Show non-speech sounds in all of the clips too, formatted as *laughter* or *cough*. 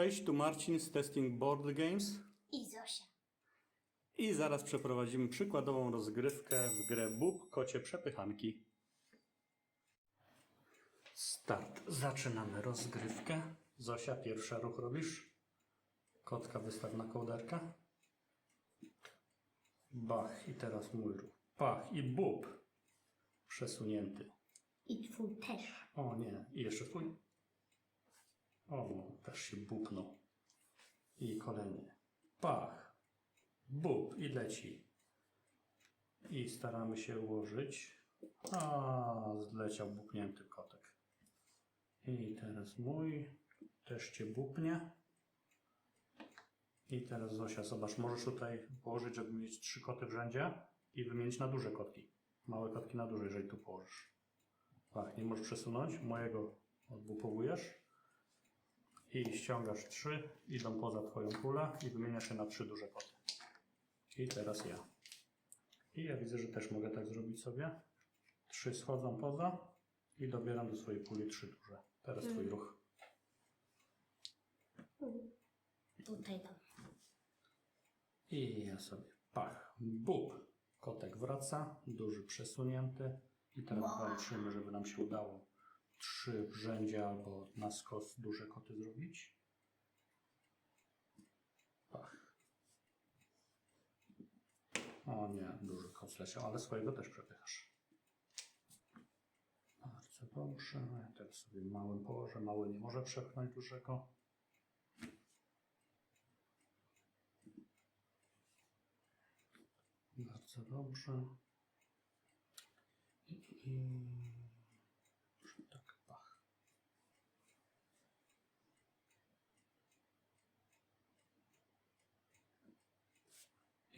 Cześć, tu Marcin z Testing Board Games I Zosia. i zaraz przeprowadzimy przykładową rozgrywkę w grę Bób Kocie Przepychanki. Start. Zaczynamy rozgrywkę. Zosia, pierwszy ruch robisz. Kotka wystaw na kołderkę. Bach i teraz mój ruch. Pach i bób. Przesunięty. I twój też. O nie, i jeszcze twój. O, też się bupnął. I kolejny. Pach. Bup i leci. I staramy się ułożyć. A, zleciał bupnięty kotek. I teraz mój. Też cię bupnie. I teraz Zosia, zobacz, możesz tutaj położyć, żeby mieć trzy koty w rzędzie i wymienić na duże kotki. Małe kotki na duże, jeżeli tu położysz. Tak, nie możesz przesunąć. Mojego odbupowujesz i ściągasz trzy, idą poza twoją kulę i wymieniasz się na trzy duże koty. I teraz ja. I ja widzę, że też mogę tak zrobić sobie. Trzy schodzą poza i dobieram do swojej puli trzy duże. Teraz twój ruch. Tutaj dam. I ja sobie pach, bub. Kotek wraca, duży przesunięty. I teraz walczymy, żeby nam się udało trzy w rzędzie albo na skos duże koty zrobić. Pach. O nie, duży kot leciał, ale swojego też przepychasz. Bardzo dobrze. Ja teraz sobie małym położę. Mały nie może przepchnąć dużego. Bardzo dobrze. I, i... tak, pach.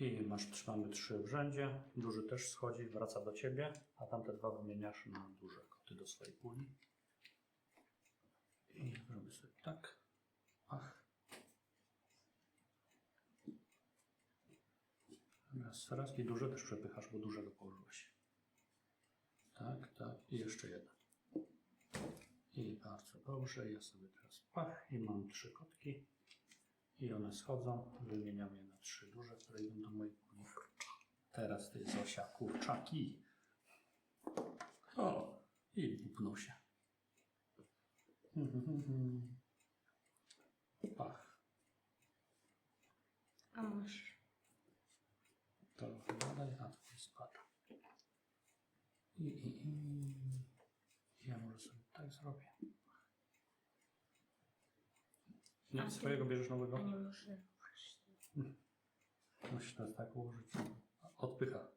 I masz, trzymamy trzy w rzędzie. Duży też schodzi, wraca do ciebie, a tamte dwa wymieniasz na duże koty do swojej puli. I robię sobie tak. Ach. Raz, raz i duże też przepychasz, bo dużego położyłeś. Tak, tak. I jeszcze jeden. I bardzo dobrze. Ja sobie teraz pach i mam trzy kotki. I one schodzą. Wymieniam je na trzy duże, które idą do mojej puli. Teraz ty Zosia kurczaki. O! I bupnął się. *laughs* Pach. A masz. Trochę dalej, a tu spada. I, i, i. Ja może sobie tak zrobię. Ty- swojego bierzesz nowego? A nie może właśnie. *laughs* Musisz teraz tak ułożyć. Odpycha.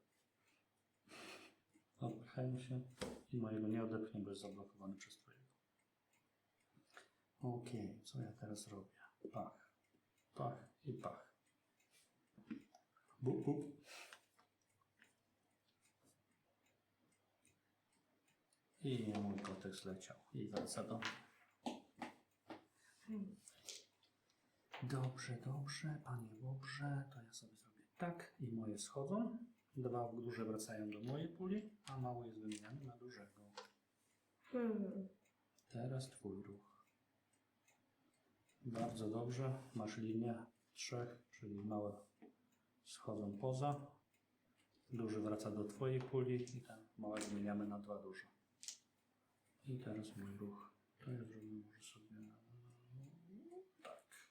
Odpychajmy się i mojego nie odepchnie, bo jest zablokowany przez twojego. Okej, co ja teraz robię? Pach, pach i pach. Bup, bup. I mój kotek zleciał i wraca do mnie. Dobrze, dobrze, panie dobrze, to ja sobie zrobię tak i moje schodzą. Dwa duże wracają do mojej puli, a mały jest wymieniany na dużego. Hmm. Teraz twój ruch. Bardzo dobrze, masz linię trzech, czyli małe schodzą poza. Duży wraca do twojej puli i ten małe zmieniamy na dwa duże. I teraz mój ruch. To ja zrobię może sobie tak.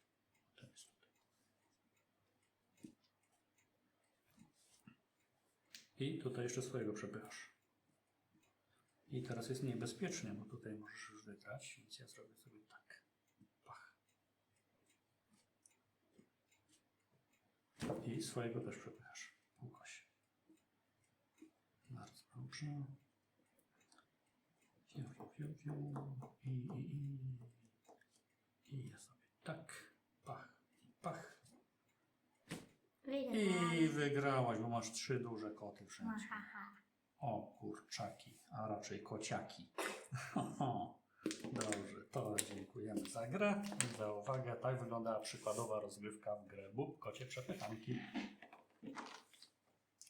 To jest tutaj. I tutaj jeszcze swojego przepychasz. I teraz jest niebezpiecznie, bo tutaj możesz już wygrać, więc ja zrobię sobie tak. Pach. I swojego też przepychasz. Półkosie. Bardzo dobrze. Fiu, fiu, fiu, fiu. I, i, i. I ja sobie tak. Pach. I pach. Wygrałam. I wygrałaś, bo masz trzy duże koty wszędzie. O kurczaki, a raczej kociaki. *laughs* Dobrze, to dziękujemy za grę i za uwagę. Tak wyglądała przykładowa rozgrywka w grę Bób Kocie Przepychanki.